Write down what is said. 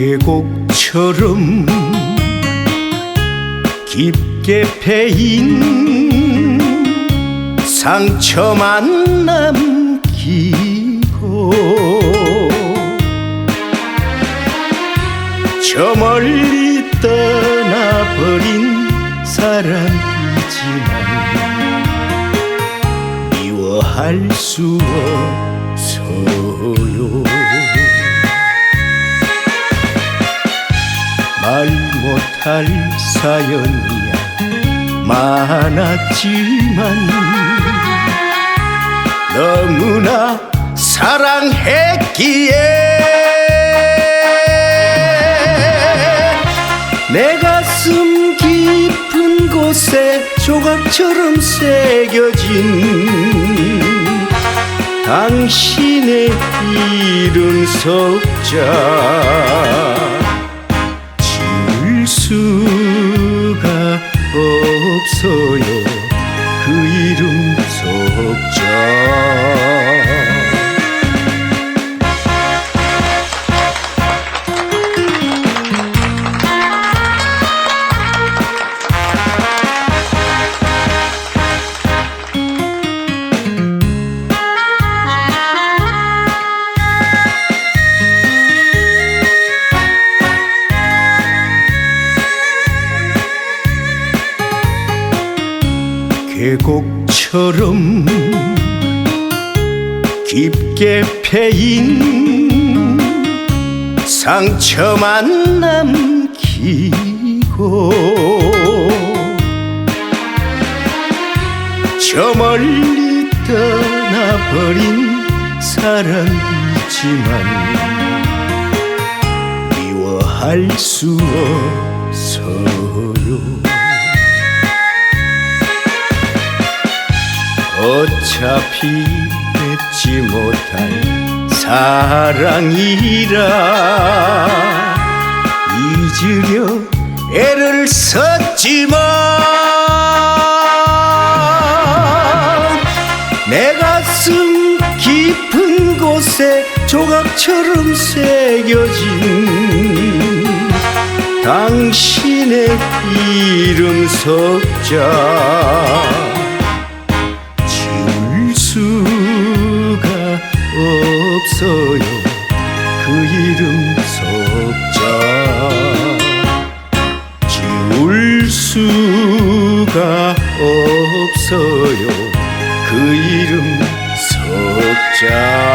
계곡처럼 깊게 패인 상처만 남기고 저 멀리 떠나버린 사랑이지만 미워할 수 없어요 할 사연이야. 많았지만 너무나 사랑했기에 내 가슴 깊은 곳에 조각처럼 새겨진 당신의 이름 석자 수가 없어요 계곡처럼 깊게 패인 상처만 남기고 저 멀리 떠나버린 사랑이지만 미워할 수 없어요 어차피 맺지 못할 사랑이라. 잊으려 애를 썼지만 내 가슴 깊은 곳에 조각처럼 새겨진 당신의 이름 석자 없어요. 그 이름 석자. 지울 수가 없어요. 그 이름 석자